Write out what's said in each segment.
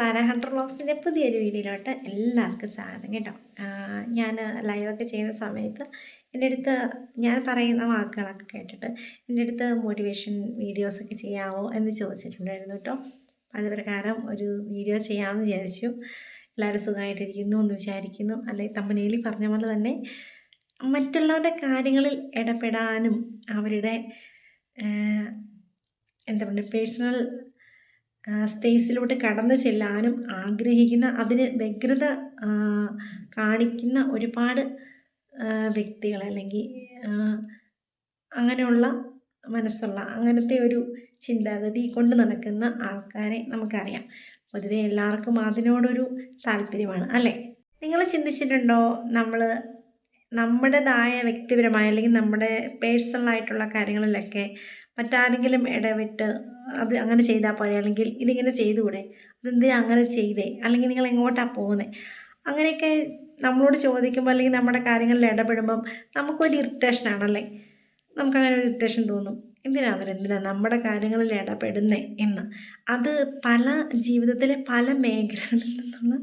Clara hundred വ്ളോഗ്സിന്റെ പുതിയൊരു വീഡിയോയിലോട്ട് എല്ലാവർക്കും സ്വാഗതം കേട്ടോ. ഞാൻ ലൈവൊക്കെ ചെയ്യുന്ന സമയത്ത് എന്റെ അടുത്ത് ഞാൻ പറയുന്ന വാക്കുകളൊക്കെ കേട്ടിട്ട് എന്റെ അടുത്ത് മോട്ടിവേഷൻ വീഡിയോസൊക്കെ ചെയ്യാമോ എന്ന് ചോദിച്ചിട്ടുണ്ടായിരുന്നു കേട്ടോ. അത് പ്രകാരം ഒരു വീഡിയോ ചെയ്യാമെന്ന് വിചാരിച്ചു. എല്ലാവരും സുഖമായിട്ടിരിക്കുന്നു എന്ന് വിചാരിക്കുന്നു. അല്ലെങ്കിൽ തമ്പനയിൽ പറഞ്ഞ പോലെ തന്നെ മറ്റുള്ളവരുടെ കാര്യങ്ങളിൽ ഇടപെടാനും അവരുടെ എന്താ പറയുക പേഴ്സണൽ സ്പേസിലോട്ട് കടന്നു ചെല്ലാനും ആഗ്രഹിക്കുന്ന അതിന് വ്യഗ്രത കാണിക്കുന്ന ഒരുപാട് വ്യക്തികൾ അല്ലെങ്കിൽ അങ്ങനെയുള്ള മനസ്സുള്ള അങ്ങനത്തെ ഒരു ചിന്താഗതി കൊണ്ട് നടക്കുന്ന ആൾക്കാരെ നമുക്കറിയാം. പൊതുവെ എല്ലാവർക്കും അതിനോടൊരു താല്പര്യമാണ് അല്ലേ? നിങ്ങൾ ചിന്തിച്ചിട്ടുണ്ടോ? നമ്മൾ നമ്മുടേതായ വ്യക്തിപരമായ അല്ലെങ്കിൽ നമ്മുടെ പേഴ്സണലായിട്ടുള്ള കാര്യങ്ങളിലൊക്കെ മറ്റാരെങ്കിലും ഇടവിട്ട് അത് അങ്ങനെ ചെയ്താൽ പോരെ? അല്ലെങ്കിൽ ഇതിങ്ങനെ ചെയ്തുകൂടെ? അതെന്തിനാ അങ്ങനെ ചെയ്തേ? അല്ലെങ്കിൽ നിങ്ങൾ എങ്ങോട്ടാണ് പോകുന്നത് അങ്ങനെയൊക്കെ നമ്മളോട് ചോദിക്കുമ്പോൾ അല്ലെങ്കിൽ നമ്മുടെ കാര്യങ്ങളിൽ ഇടപെടുമ്പം നമുക്കൊരു ഇറിറ്റേഷനാണല്ലേ നമുക്കങ്ങനെ ഒരു ഇറിറ്റേഷൻ തോന്നും. എന്തിനാ അവരെന്തിനാ നമ്മുടെ കാര്യങ്ങളിൽ ഇടപെടുന്നേ എന്ന്? അത് പല ജീവിതത്തിലെ പല മേഖലകളിൽ നിന്നുള്ള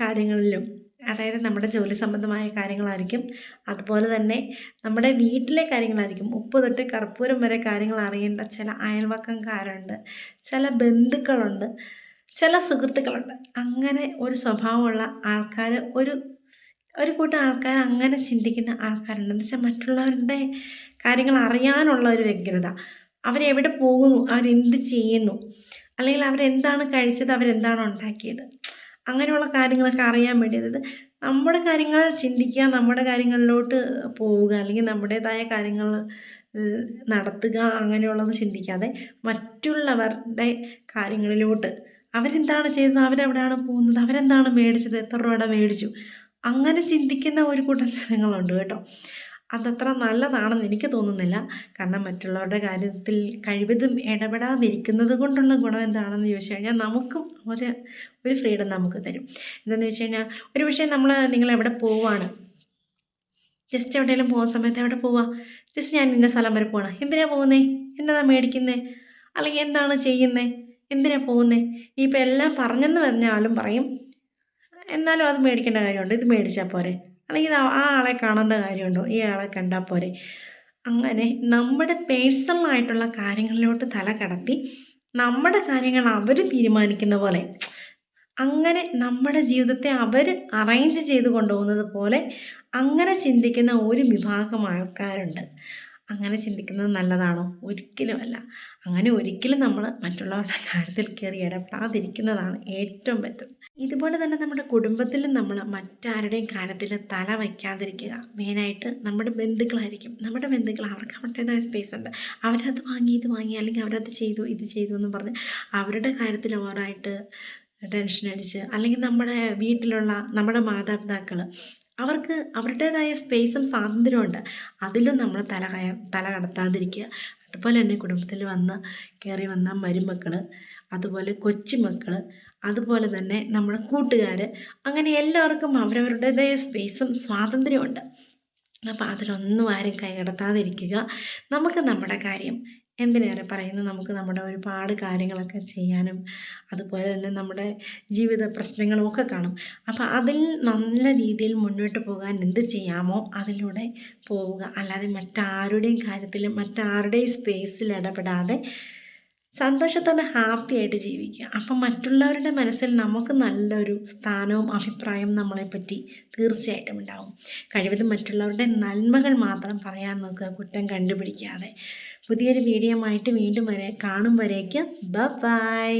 കാര്യങ്ങളിലും അതായത് നമ്മുടെ ജോലി സംബന്ധമായ കാര്യങ്ങളായിരിക്കും. അതുപോലെ തന്നെ നമ്മുടെ വീട്ടിലെ കാര്യങ്ങളായിരിക്കും. ഉപ്പ് തൊട്ട് കർപ്പൂരം വരെ കാര്യങ്ങൾ അറിയേണ്ട ചില അയൽവക്കംകാരുണ്ട്. ചില ബന്ധുക്കളുണ്ട്. ചില സുഹൃത്തുക്കളുണ്ട്. അങ്ങനെ ഒരു സ്വഭാവമുള്ള ആൾക്കാർ ഒരു ഒരു കൂട്ടം ആൾക്കാർ അങ്ങനെ ചിന്തിക്കുന്ന ആൾക്കാരുണ്ട്. എന്ന് വെച്ചാൽ മറ്റുള്ളവരുടെ കാര്യങ്ങൾ അറിയാനുള്ള ഒരു വ്യഗ്രത. അവരെവിടെ പോകുന്നു? അവരെന്ത് ചെയ്യുന്നു? അല്ലെങ്കിൽ അവരെന്താണ് കഴിച്ചത്? അവരെന്താണ് ഉണ്ടാക്കിയത്? അങ്ങനെയുള്ള കാര്യങ്ങളൊക്കെ അറിയാൻ വേണ്ടി അതായത് നമ്മുടെ കാര്യങ്ങൾ ചിന്തിക്കുക നമ്മുടെ കാര്യങ്ങളിലോട്ട് പോവുക അല്ലെങ്കിൽ നമ്മുടേതായ കാര്യങ്ങൾ നടത്തുക അങ്ങനെയുള്ളത് ചിന്തിക്കാതെ മറ്റുള്ളവരുടെ കാര്യങ്ങളിലോട്ട്. അവരെന്താണ് ചെയ്തത്? അവരെവിടെയാണ് പോകുന്നത്? അവരെന്താണ് മേടിച്ചത്? എത്ര രൂപയുടെ മേടിച്ചു? അങ്ങനെ ചിന്തിക്കുന്ന ഒരു കൂട്ടം ജനങ്ങളുണ്ട് കേട്ടോ. അതത്ര നല്ലതാണെന്ന് എനിക്ക് തോന്നുന്നില്ല. കാരണം മറ്റുള്ളവരുടെ കാര്യത്തിൽ കഴിവതും ഇടപെടാതിരിക്കുന്നത് കൊണ്ടുള്ള ഗുണം എന്താണെന്ന് ചോദിച്ചു കഴിഞ്ഞാൽ നമുക്കും ഒരു ഒരു ഫ്രീഡം നമുക്ക് തരും. എന്താണെന്ന് വെച്ച് കഴിഞ്ഞാൽ ഒരു പക്ഷേ നമ്മൾ നിങ്ങൾ എവിടെ പോവാണ്? ജസ്റ്റ് എവിടെയെങ്കിലും പോകുന്ന സമയത്ത് എവിടെ പോവാ? ജസ്റ്റ് ഞാൻ ഇന്ന സ്ഥലം വരെ പോകണം എന്തിനാണ് പോകുന്നേ? എന്നതാണ് മേടിക്കുന്നത് അല്ലെങ്കിൽ എന്താണ് ചെയ്യുന്നത് എന്തിനാണ് പോകുന്നത് ഇപ്പം എല്ലാം പറഞ്ഞെന്ന് പറഞ്ഞാലും പറയും. എന്നാലും അത് മേടിക്കേണ്ട കാര്യമുണ്ട്. ഇത് മേടിച്ചാൽ പോരെ. അല്ലെങ്കിൽ ആ ആളെ കാണേണ്ട കാര്യമുണ്ടോ? ഈ ആളെ കണ്ടാൽ പോരെ. അങ്ങനെ നമ്മുടെ പേഴ്സണലായിട്ടുള്ള കാര്യങ്ങളിലോട്ട് തല കടത്തി നമ്മുടെ കാര്യങ്ങൾ അവർ തീരുമാനിക്കുന്ന പോലെ അങ്ങനെ നമ്മുടെ ജീവിതത്തെ അവർ അറേഞ്ച് ചെയ്ത് കൊണ്ടുപോകുന്നത് പോലെ അങ്ങനെ ചിന്തിക്കുന്ന ഒരു വിഭാഗം ആൾക്കാരുണ്ട്. അങ്ങനെ ചിന്തിക്കുന്നത് നല്ലതാണോ? ഒരിക്കലുമല്ല അങ്ങനെ ഒരിക്കലും നമ്മൾ മറ്റുള്ളവരുടെ കാര്യത്തിൽ കയറി ഇടപെടാതിരിക്കുന്നതാണ് ഏറ്റവും പറ്റുന്നത്. ഇതുപോലെ തന്നെ നമ്മുടെ കുടുംബത്തിൽ നമ്മൾ മറ്റാരുടെയും കാര്യത്തിൽ തല വയ്ക്കാതിരിക്കുക. മെയിനായിട്ട് നമ്മുടെ ബന്ധുക്കളായിരിക്കും. നമ്മുടെ ബന്ധുക്കൾ അവർക്ക് അവരുടേതായ സ്പേസ് ഉണ്ട്. അവരത് വാങ്ങി ഇത് വാങ്ങി അല്ലെങ്കിൽ അവരത് ചെയ്തു ഇത് ചെയ്തു എന്ന് പറഞ്ഞ് അവരുടെ കാര്യത്തിൽ ഓവറായിട്ട് ടെൻഷൻ അടിച്ച് അല്ലെങ്കിൽ നമ്മുടെ വീട്ടിലുള്ള നമ്മുടെ മാതാപിതാക്കൾ അവർക്ക് അവരുടേതായ സ്പേസും സ്വാതന്ത്ര്യമുണ്ട് അതിലും നമ്മൾ തല കയ തല കടത്താതിരിക്കുക. അതുപോലെ തന്നെ കുടുംബത്തിൽ വന്ന് കയറി വന്ന മരുമക്കൾ അതുപോലെ കൊച്ചുമക്കൾ അതുപോലെ തന്നെ നമ്മുടെ കൂട്ടുകാർ അങ്ങനെ എല്ലാവർക്കും അവരവരുടേതായ സ്പേസും സ്വാതന്ത്ര്യമുണ്ട് അപ്പോൾ അതിലൊന്നും ആരും കൈകടത്താതിരിക്കുക. നമുക്ക് നമ്മുടെ കാര്യം എന്തിനേറെ പറയുന്നു? നമുക്ക് നമ്മുടെ ഒരുപാട് കാര്യങ്ങളൊക്കെ ചെയ്യാനും അതുപോലെ തന്നെ നമ്മുടെ ജീവിത പ്രശ്നങ്ങളും ഒക്കെ കാണും. അപ്പോൾ അതിൽ നല്ല രീതിയിൽ മുന്നോട്ട് പോകാൻ എന്ത് ചെയ്യാമോ അതിലൂടെ പോവുക. അല്ലാതെ മറ്റാരുടെയും കാര്യത്തിൽ മറ്റാരുടെയും സ്പേസിൽ ഇടപെടാതെ സന്തോഷത്തോടെ ഹാപ്പി ആയിട്ട് ജീവിക്കുക. അപ്പം മറ്റുള്ളവരുടെ മനസ്സിൽ നമുക്ക് നല്ലൊരു സ്ഥാനവും അഭിപ്രായവും നമ്മളെപ്പറ്റി തീർച്ചയായിട്ടും ഉണ്ടാവും. കഴിവതും മറ്റുള്ളവരുടെ നന്മകൾ മാത്രം പറയാൻ നോക്കുക കുറ്റം കണ്ടുപിടിക്കാതെ. പുതിയൊരു വീഡിയോ ആയിട്ട് വീണ്ടും വരെ കാണും വരേക്കും. ബ ബൈ